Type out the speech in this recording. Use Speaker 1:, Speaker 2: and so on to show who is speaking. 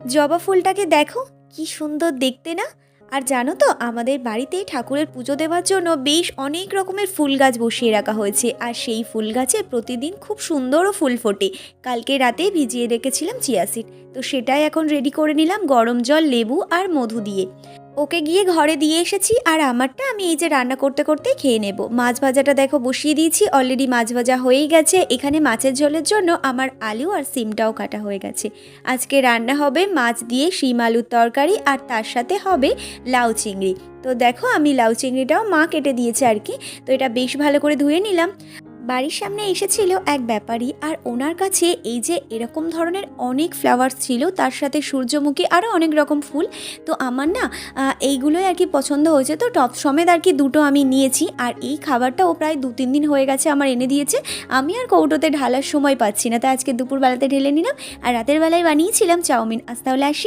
Speaker 1: জবা ফুলটাকে দেখো, কি সুন্দর দেখতে না? আর জানো তো, আমাদের বাড়িতে ঠাকুরের পুজো দেওয়ার জন্য বেশ অনেক রকমের ফুল গাছ বসিয়ে রাখা হয়েছে। আর সেই ফুল গাছে প্রতিদিন খুব সুন্দরও ফুল ফোটে। কালকে রাতে ভিজিয়ে রেখেছিলাম চিয়াসিড তো সেটাই এখন রেডি করে নিলাম গরম জল, লেবু আর মধু দিয়ে। ওকে গিয়ে ঘরে দিয়ে এসেছি আর আমারটা আমি এই যে রান্না করতে করতেই খেয়ে নেব। মাছ ভাজাটা দেখো বসিয়ে দিয়েছি অলরেডি মাছ ভাজা হয়েই গেছে। এখানে মাছের ঝোলের জন্য আমার আলু আর সিমটাও কাটা হয়ে গেছে। আজকে রান্না হবে মাছ দিয়ে শিম আলুর তরকারি আর তার সাথে হবে লাউ চিংড়ি। তো দেখো আমি লাউ চিংড়িটাও মা কেটে দিয়েছে আর কি। তো এটা বেশ ভালো করে ধুয়ে নিলাম। বাড়ির সামনে এসেছিল এক ব্যাপারী আর ওনার কাছে এই যে এরকম ধরনের অনেক ফ্লাওয়ার্স ছিল, তার সাথে সূর্যমুখী আরও অনেক রকম ফুল। তো আমার না এইগুলোই আর কি পছন্দ হয়েছে। তো টপ সমেত আর কি দুটো আমি নিয়েছি আর এই খাবারটাও প্রায় দু তিন দিন হয়ে গেছে আমার এনে দিয়েছে। আমি আর কৌটোতে ঢালার সময় পাচ্ছি না। তাই আজকে দুপুরবেলাতে ঢেলে নিলাম আর রাতের বেলায় বানিয়েছিলাম চাউমিন। আজ তাহলে আসি।